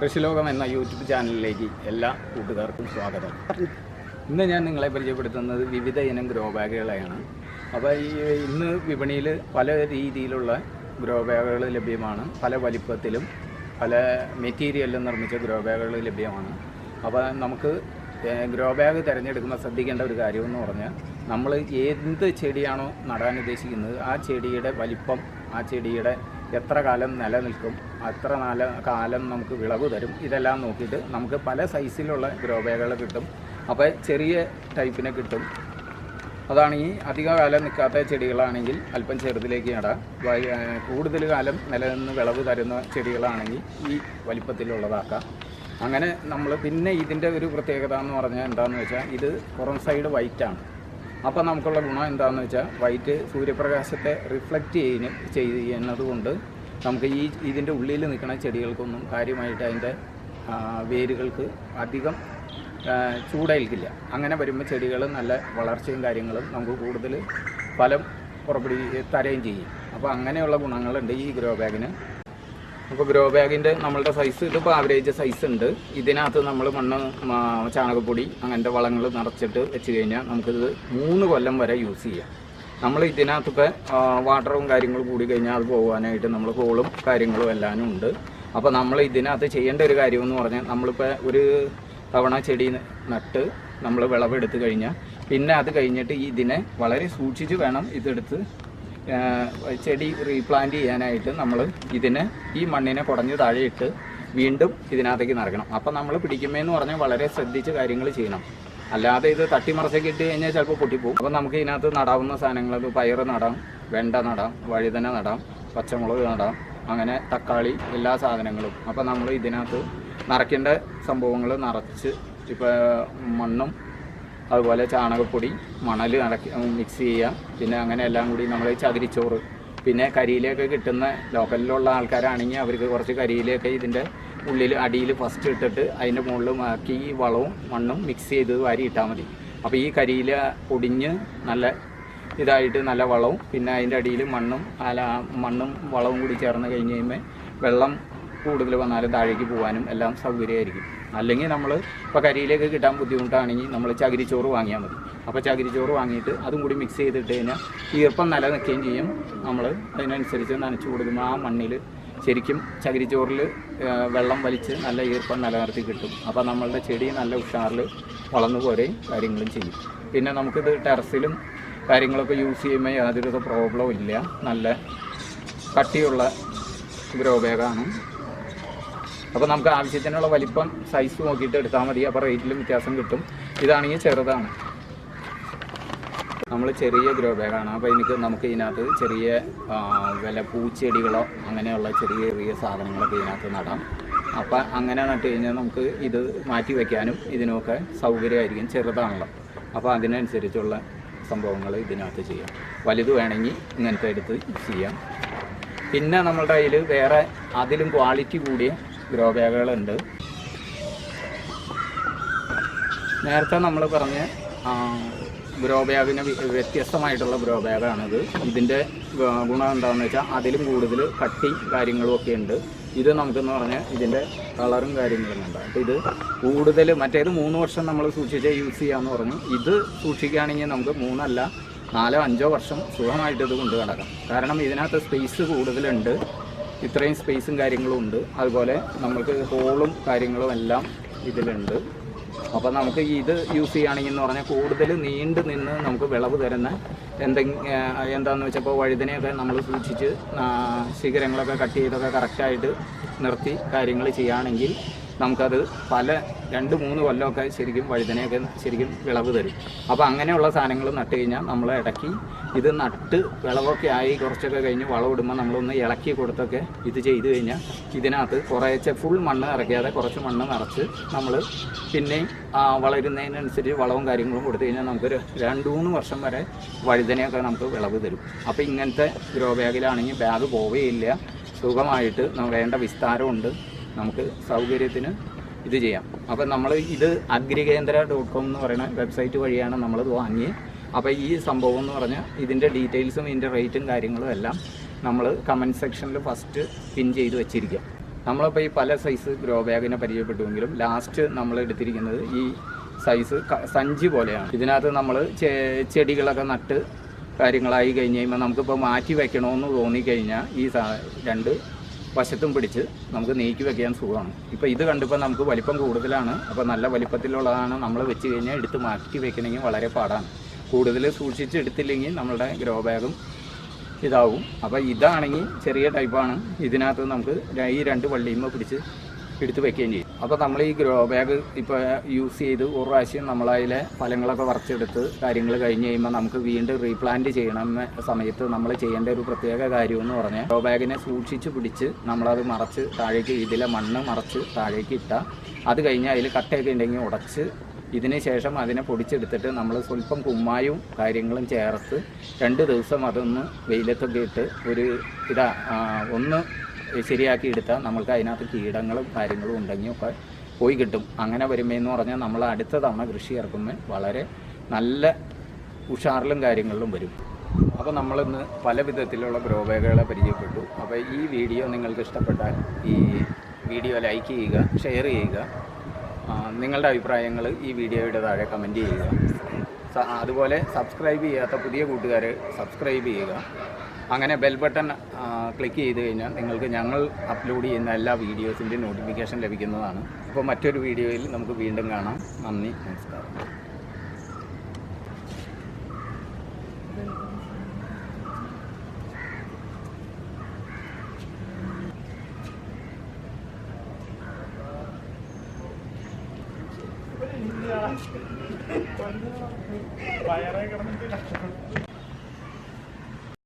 കൃഷിലോകം എന്ന യൂട്യൂബ് ചാനലിലേക്ക് എല്ലാ കൂട്ടുകാർക്കും സ്വാഗതം. ഇന്ന് ഞാൻ നിങ്ങളെ പരിചയപ്പെടുത്തുന്നത് വിവിധ ഇനം ഗ്രോ ബാഗുകളെയാണ് അപ്പോൾ ഈ ഇന്ന് വിപണിയിൽ പല രീതിയിലുള്ള ഗ്രോ ബാഗുകൾ ലഭ്യമാണ്. പല വലിപ്പത്തിലും പല മെറ്റീരിയലിലും നിർമ്മിച്ച ഗ്രോ ബാഗുകൾ ലഭ്യമാണ്. അപ്പോൾ നമുക്ക് ഗ്രോ ബാഗ് തിരഞ്ഞെടുക്കുമ്പോൾ ശ്രദ്ധിക്കേണ്ട ഒരു കാര്യമെന്ന് പറഞ്ഞാൽ നമ്മൾ എന്ത് ചെടിയാണോ നടാൻ ഉദ്ദേശിക്കുന്നത് ആ ചെടിയുടെ വലിപ്പം ആ ചെടിയുടെ എത്ര കാലം നിലനിൽക്കും അത്ര നാല കാലം നമുക്ക് വിളവ് തരും. ഇതെല്ലാം നോക്കിയിട്ട് നമുക്ക് പല സൈസിലുള്ള ഗ്രോ ബാഗുകൾ കിട്ടും. അപ്പോൾ ചെറിയ ടൈപ്പിനെ കിട്ടും. അതാണ് ഈ അധിക കാലം നിൽക്കാത്ത ചെടികളാണെങ്കിൽ അല്പം ചെറുതിലേക്ക് ഏ, കൂടുതൽ കാലം നിലനിന്ന് വിളവ് തരുന്ന ചെടികളാണെങ്കിൽ ഈ വലിപ്പത്തിലുള്ളതാക്കാം. അങ്ങനെ നമ്മൾ പിന്നെ ഇതിന്റെ ഒരു പ്രത്യേകത എന്ന് പറഞ്ഞാൽ എന്താണെന്ന് വെച്ചാൽ ഇത് പുറം സൈഡ് വൈറ്റാണ് അപ്പോൾ നമുക്കുള്ള ഗുണം എന്താണെന്ന് വെച്ചാൽ വൈറ്റ് സൂര്യപ്രകാശത്തെ റിഫ്ലക്റ്റ് ചെയ്യുന്ന ചെയ്യുന്നത് കൊണ്ട് നമുക്ക് ഈ ഇതിന്റെ ഉള്ളിൽ നിൽക്കുന്ന ചെടികൾക്കൊന്നും കാര്യമായിട്ട് അതിന്റെ വേരുകൾക്ക് അധികം ചൂടേൽക്കില്ല. അങ്ങനെ വരുമ്പോൾ ചെടികൾ നല്ല വളർച്ചയും കാര്യങ്ങളും നമുക്ക് കൂടുതൽ ഫലം പുറപ്പെടുവി തരുകയും ചെയ്യും. അപ്പോൾ അങ്ങനെയുള്ള ഗുണങ്ങളുണ്ട് ഈ ഗ്രോ ബാഗിന്. അപ്പോൾ ഗ്രോ ബാഗിന്റെ നമ്മളുടെ സൈസ് ഇതിപ്പോൾ ആവറേജ് സൈസ് ഉണ്ട്. ഇതിനകത്ത് നമ്മൾ മണ്ണ് ചാണകപ്പൊടി അങ്ങനത്തെ വളങ്ങൾ നിറച്ചിട്ട് വെച്ച് കഴിഞ്ഞാൽ നമുക്കിത് മൂന്ന് കൊല്ലം വരെ യൂസ് ചെയ്യാം. നമ്മൾ ഇതിനകത്ത് ഇപ്പോൾ വാട്ടറും കാര്യങ്ങളും കൂടി കഴിഞ്ഞാൽ അത് പോകാനായിട്ട് നമ്മൾ ഹോളും കാര്യങ്ങളും എല്ലാം ഉണ്ട്. അപ്പോൾ നമ്മൾ ഇതിനകത്ത് ചെയ്യേണ്ട ഒരു കാര്യം എന്ന് പറഞ്ഞാൽ നമ്മളിപ്പോൾ ഒരു തവണ ചെടി നട്ട് നമ്മൾ വിളവെടുത്ത് കഴിഞ്ഞാൽ പിന്നെ അത് കഴിഞ്ഞിട്ട് ഇതിനെ വളരെ സൂക്ഷിച്ച് വേണം ഇതെടുത്ത് ചെടി റീപ്ലാന്റ് ചെയ്യാനായിട്ട് നമ്മൾ ഇതിനെ ഈ മണ്ണിനെ കുടഞ്ഞ് താഴെയിട്ട് വീണ്ടും ഇതിനകത്തേക്ക് നിറയ്ക്കണം. അപ്പം നമ്മൾ പിടിക്കുമ്പോഴെന്ന് പറഞ്ഞാൽ വളരെ ശ്രദ്ധിച്ച് കാര്യങ്ങൾ ചെയ്യണം. അല്ലാതെ ഇത് തട്ടിമറച്ചൊക്കെ ഇട്ട് കഴിഞ്ഞാൽ ചിലപ്പോൾ പൊട്ടിപ്പോകും അപ്പം നമുക്ക് ഇതിനകത്ത് നടാവുന്ന സാധനങ്ങൾ അത് പയർ നടാം വെണ്ട നടാം വഴുതന നടാം പച്ചമുളക് നടാം അങ്ങനെ തക്കാളി എല്ലാ സാധനങ്ങളും. അപ്പം നമ്മൾ ഇതിനകത്ത് നിറയ്ക്കേണ്ട സംഭവങ്ങൾ നിറച്ച് ഇപ്പോൾ മണ്ണും അതുപോലെ ചാണകപ്പൊടി മണൽ നടക്കി മിക്സ് ചെയ്യുക. പിന്നെ അങ്ങനെ എല്ലാം കൂടി നമ്മൾ ചകിരിച്ചോറ്. പിന്നെ കരിയിലൊക്കെ കിട്ടുന്ന ലോക്കലിലുള്ള ആൾക്കാരാണെങ്കിൽ അവർക്ക് കുറച്ച് കരിയിലൊക്കെ ഇതിന്റെ ഉള്ളിൽ അടിയിൽ ഫസ്റ്റ് ഇട്ടിട്ട് അതിന്റെ മുകളിൽ മാക്കി വളവും മണ്ണും മിക്സ് ചെയ്ത് വാരി ഇട്ടാൽ മതി. അപ്പോൾ ഈ കരിയില പൊടിഞ്ഞ് നല്ല ഇതായിട്ട് നല്ല വളവും പിന്നെ അതിന്റെ അടിയിൽ മണ്ണും അല മണ്ണും വളവും കൂടി ചേർന്ന് കഴിഞ്ഞ് കഴിയുമ്പോൾ വെള്ളം കൂടുതൽ വന്നാലും താഴേക്ക് പോകാനും എല്ലാം സൗകര്യമായിരിക്കും. അല്ലെങ്കിൽ നമ്മൾ ഇപ്പോൾ കരിയിലേക്ക് കിട്ടാൻ ബുദ്ധിമുട്ടാണെങ്കിൽ നമ്മൾ ചകിരിച്ചോറ് വാങ്ങിയാൽ മതി. അപ്പോൾ ചകിരിച്ചോറ് വാങ്ങിയിട്ട് അതും കൂടി മിക്സ് ചെയ്തിട്ട് കഴിഞ്ഞാൽ ഈർപ്പം നിലനിൽക്കുകയും ചെയ്യും. നമ്മൾ അതിനനുസരിച്ച് നനച്ചു കൊടുക്കുമ്പോൾ ആ മണ്ണിൽ ശരിക്കും ചകിരിച്ചോറിൽ വെള്ളം വലിച്ച് നല്ല ഈർപ്പം നിലനിർത്തി കിട്ടും. അപ്പോൾ നമ്മളുടെ ചെടി നല്ല ഉഷാറിൽ വളർന്നു പോരെയും കാര്യങ്ങളും ചെയ്യും. പിന്നെ നമുക്കിത് ടെറസിലും കാര്യങ്ങളൊക്കെ യൂസ് ചെയ്യുമ്പോൾ യാതൊരു പ്രോബ്ലവും ഇല്ല. നല്ല കട്ടിയുള്ള ഗ്രോ ബാഗാണ്. അപ്പോൾ നമുക്ക് ആവശ്യത്തിനുള്ള വലിപ്പം സൈസ് നോക്കിയിട്ട് എടുത്താൽ മതി. അപ്പോൾ റേറ്റിലും വ്യത്യാസം കിട്ടും. ഇതാണെങ്കിൽ ചെറുതാണ്. നമ്മൾ ചെറിയ ഗ്രോ ബാഗാണ് അപ്പോൾ എനിക്ക് നമുക്ക് ഇതിനകത്ത് ചെറിയ വില പൂച്ചെടികളോ അങ്ങനെയുള്ള ചെറിയ ചെറിയ സാധനങ്ങളൊക്കെ ഇതിനകത്ത് നടാം. അപ്പം അങ്ങനെ നട്ട് കഴിഞ്ഞാൽ നമുക്ക് ഇത് മാറ്റി വയ്ക്കാനും ഇതിനൊക്കെ സൗകര്യമായിരിക്കും. ചെറുതാണല്ലോ. അപ്പോൾ അതിനനുസരിച്ചുള്ള സംഭവങ്ങൾ ഇതിനകത്ത് ചെയ്യാം. വലുത് വേണമെങ്കിൽ ഇങ്ങനത്തെ എടുത്ത് ചെയ്യാം. പിന്നെ നമ്മളുടെ കയ്യിൽ വേറെ അതിലും ക്വാളിറ്റി കൂടിയ ഗ്രോ ബാഗുകളുണ്ട് നേരത്തെ നമ്മൾ പറഞ്ഞ ഗ്രോ ബാഗിന് വ്യത്യസ്തമായിട്ടുള്ള ഗ്രോ ബാഗാണിത് ഇതിന്റെ ഗുണം എന്താണെന്ന് വെച്ചാൽ അതിലും കൂടുതൽ കട്ടി കാര്യങ്ങളും ഒക്കെ ഉണ്ട്. ഇത് നമുക്കെന്ന് പറഞ്ഞാൽ ഇതിന്റെ കളറും കാര്യങ്ങളും ഉണ്ട്. അപ്പോൾ ഇത് കൂടുതൽ മറ്റേത് മൂന്ന് വർഷം നമ്മൾ സൂക്ഷിച്ച് യൂസ് ചെയ്യാമെന്ന് പറഞ്ഞു. ഇത് സൂക്ഷിക്കുകയാണെങ്കിൽ നമുക്ക് മൂന്നല്ല നാലോ അഞ്ചോ വർഷം സുഖമായിട്ട് ഇത് കൊണ്ടു കാരണം ഇതിനകത്ത് സ്പേസ് കൂടുതലുണ്ട്. ഇത്രയും സ്പേസും കാര്യങ്ങളും ഉണ്ട്. അതുപോലെ നമുക്ക് ഹോളും കാര്യങ്ങളും എല്ലാം ഇതിലുണ്ട്. അപ്പോൾ നമുക്ക് ഇത് യൂസ് ചെയ്യുകയാണെങ്കിൽ എന്ന് പറഞ്ഞാൽ കൂടുതൽ നീണ്ടു നിന്ന് നമുക്ക് വിളവ് തരുന്ന എന്തെങ്കിലും എന്താണെന്ന് വെച്ചപ്പോൾ വഴുതനയൊക്കെ നമ്മൾ സൂക്ഷിച്ച് ശിഖരങ്ങളൊക്കെ കട്ട് ചെയ്തൊക്കെ കറക്റ്റായിട്ട് നിർത്തി കാര്യങ്ങൾ ചെയ്യുകയാണെങ്കിൽ നമുക്കത് പല രണ്ട് മൂന്ന് കൊല്ലമൊക്കെ ശരിക്കും വഴുതനയൊക്കെ ശരിക്കും വിളവ് തരും. അപ്പോൾ അങ്ങനെയുള്ള സാധനങ്ങൾ നട്ട് കഴിഞ്ഞാൽ നമ്മൾ ഇടയ്ക്ക് ഇത് നട്ട് വിളവൊക്കെ ആയി കുറച്ചൊക്കെ കഴിഞ്ഞ് വളമിടുമ്പോൾ നമ്മളൊന്ന് ഇളക്കി കൊടുത്തൊക്കെ ഇത് ചെയ്ത് കഴിഞ്ഞാൽ ഇതിനകത്ത് കുറേശ്ശെ ഫുൾ മണ്ണ് നിറയ്ക്കാതെ കുറച്ച് മണ്ണ് നിറച്ച് നമ്മൾ പിന്നെയും വളരുന്നതിനനുസരിച്ച് വളവും കാര്യങ്ങളും കൊടുത്തു കഴിഞ്ഞാൽ നമുക്കൊരു രണ്ട് മൂന്ന് വർഷം വരെ വഴുതനയൊക്കെ നമുക്ക് വിളവ് തരും. അപ്പോൾ ഇങ്ങനത്തെ ഗ്രോ ബാഗിലാണെങ്കിൽ ബാഗ് പോവുകയില്ല. സുഖമായിട്ട് വേണ്ട വിസ്താരമുണ്ട്. നമുക്ക് സൗകര്യത്തിന് ഇത് ചെയ്യാം. അപ്പം നമ്മൾ ഇത് അഗ്രികേന്ദ്ര ഡോട്ട് കോം എന്ന് പറയുന്ന വെബ്സൈറ്റ് വഴിയാണ് നമ്മളിത് വാങ്ങി അപ്പോൾ ഈ സംഭവം എന്ന് പറഞ്ഞാൽ ഇതിന്റെ ഡീറ്റെയിൽസും ഇതിന്റെ റേറ്റും കാര്യങ്ങളും എല്ലാം നമ്മൾ കമന്റ് സെക്ഷനിൽ ഫസ്റ്റ് പിൻ ചെയ്ത് വെച്ചിരിക്കാം. നമ്മളിപ്പോൾ ഈ പല സൈസ് ഗ്രോ ബാഗിനെ പരിചയപ്പെട്ടുവെങ്കിലും ലാസ്റ്റ് നമ്മൾ എടുത്തിരിക്കുന്നത് ഈ സൈസ് സഞ്ചി പോലെയാണ്. ഇതിനകത്ത് നമ്മൾ ചെടികളൊക്കെ നട്ട് കാര്യങ്ങളായി കഴിഞ്ഞ് കഴിയുമ്പോൾ നമുക്കിപ്പോൾ മാറ്റി വയ്ക്കണമെന്ന് തോന്നിക്കഴിഞ്ഞാൽ ഈ രണ്ട് വശത്തും പിടിച്ച് നമുക്ക് നീക്കി വെക്കാൻ സുഖമാണ്. ഇപ്പോൾ ഇത് കണ്ടിപ്പോൾ നമുക്ക് വലിപ്പം കൂടുതലാണ്. അപ്പോൾ നല്ല വലിപ്പത്തിലുള്ളതാണ് നമ്മൾ വെച്ച് കഴിഞ്ഞാൽ എടുത്ത് മാറ്റി വെക്കണമെങ്കിൽ വളരെ പാടാണ്. കൂടുതൽ സൂക്ഷിച്ച് എടുത്തില്ലെങ്കിൽ നമ്മളുടെ ഗ്രോ ബാഗും ഇതാവും. അപ്പോൾ ഇതാണെങ്കിൽ ചെറിയ ടൈപ്പാണ്. ഇതിനകത്ത് നമുക്ക് ഈ രണ്ട് വള്ളിയുമ്പോൾ പിടിച്ച് എടുത്ത് വെക്കുകയും ചെയ്യും. അപ്പോൾ നമ്മൾ ഈ ഗ്രോ ബാഗ് ഇപ്പോൾ യൂസ് ചെയ്ത് ഒരു പ്രാവശ്യം നമ്മളതിലെ ഫലങ്ങളൊക്കെ വറച്ചെടുത്ത് കാര്യങ്ങൾ കഴിഞ്ഞ് കഴിയുമ്പോൾ നമുക്ക് വീണ്ടും റീപ്ലാന്റ് ചെയ്യണം സമയത്ത് നമ്മൾ ചെയ്യേണ്ട ഒരു പ്രത്യേക കാര്യം എന്ന് പറഞ്ഞാൽ ഗ്രോ ബാഗിനെ സൂക്ഷിച്ച് പിടിച്ച് നമ്മളത് മറച്ച് താഴേക്ക് ഇതിലെ മണ്ണ് മറച്ച് താഴേക്ക് ഇട്ടാൽ അത് കഴിഞ്ഞ് അതിൽ കട്ടയൊക്കെ ഉണ്ടെങ്കിൽ ഉടച്ച് ഇതിന് ശേഷം അതിനെ പൊടിച്ചെടുത്തിട്ട് നമ്മൾ സ്വല്പം കുമ്മായും കാര്യങ്ങളും ചേർത്ത് രണ്ട് ദിവസം അതൊന്ന് വെയിലത്തൊക്കെ ഇട്ട് ഒരു ഇതാ ഒന്ന് ശരിയാക്കി എടുത്താൽ നമ്മൾക്ക് അതിനകത്ത് കീടങ്ങളും കാര്യങ്ങളും ഉണ്ടെങ്കിൽ ഒക്കെ പോയി കിട്ടും. അങ്ങനെ വരുമ്പോഴെന്ന് പറഞ്ഞാൽ നമ്മൾ അടുത്ത തവണ കൃഷി ഇറക്കുമ്പോൾ വളരെ നല്ല ഉഷാറിലും കാര്യങ്ങളിലും വരും. അപ്പോൾ നമ്മളിന്ന് പല വിധത്തിലുള്ള ഗ്രോ പരിചയപ്പെട്ടു. അപ്പോൾ ഈ വീഡിയോ നിങ്ങൾക്ക് ഇഷ്ടപ്പെട്ടാൽ ഈ വീഡിയോ ലൈക്ക് ചെയ്യുക ഷെയർ ചെയ്യുക. നിങ്ങളുടെ അഭിപ്രായങ്ങൾ ഈ വീഡിയോയുടെ താഴെ കമന്റ് ചെയ്യുക. അതുപോലെ സബ്സ്ക്രൈബ് ചെയ്യാത്ത പുതിയ കൂട്ടുകാർ സബ്സ്ക്രൈബ് ചെയ്യുക. അങ്ങനെ ബെൽ ബട്ടൺ ക്ലിക്ക് ചെയ്ത് കഴിഞ്ഞാൽ നിങ്ങൾക്ക് ഞങ്ങൾ അപ്ലോഡ് ചെയ്യുന്ന എല്ലാ വീഡിയോസിന്റെ നോട്ടിഫിക്കേഷൻ ലഭിക്കുന്നതാണ്. അപ്പോൾ മറ്റൊരു വീഡിയോയിൽ നമുക്ക് വീണ്ടും കാണാം. നന്ദി നമസ്കാരം. വയറേ കിടന്നിട്ട്